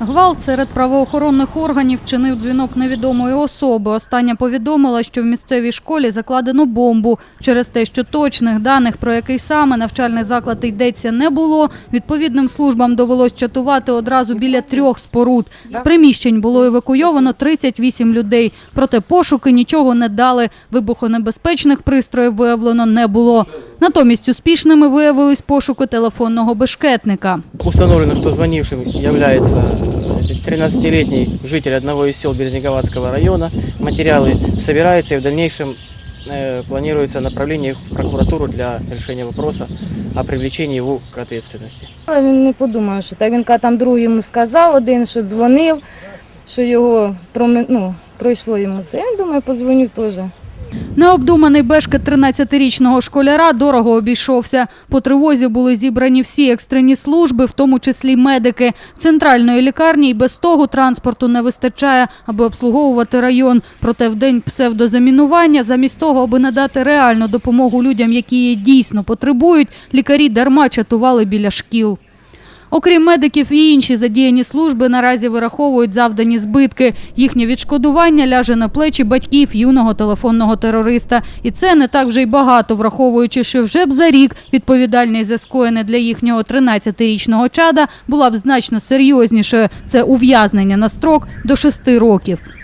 Гвалт серед правоохоронних органів чинив дзвінок невідомої особи. Остання повідомила, що в місцевій школі закладено бомбу. Через те, що точних даних, про який саме навчальний заклад йдеться, не було, відповідним службам довелось чатувати одразу біля трьох споруд. З приміщень було евакуйовано 38 людей. Проте пошуки нічого не дали. Вибухонебезпечних пристроїв виявлено не було. Натомість успішними виявились пошуки телефонного бешкетника. Установлено, что звонившим является 13-летний житель одного из сел Березниковатского района. Материалы собираются и в дальнейшем э, планируется направление их в прокуратуру для решения вопроса о привлечении его к ответственности. Він не подумав, що так він каже, там другий йому сказав один, що дзвонив, що його ну, пройшло йому це. Я думаю, подзвоню теж. Необдуманий бешкет 13-річного школяра дорого обійшовся. По тривозі були зібрані всі екстрені служби, в тому числі медики. Центральної лікарні і без того транспорту не вистачає, аби обслуговувати район. Проте в день псевдозамінування, замість того, аби надати реальну допомогу людям, які її дійсно потребують, лікарі дарма чатували біля шкіл. Окрім медиків і інші задіяні служби наразі вираховують завдані збитки. Їхнє відшкодування ляже на плечі батьків юного телефонного терориста. І це не так вже й багато, враховуючи, що вже б за рік відповідальність за скоєне для їхнього 13-річного чада була б значно серйознішою. Це ув'язнення на строк до 6 років.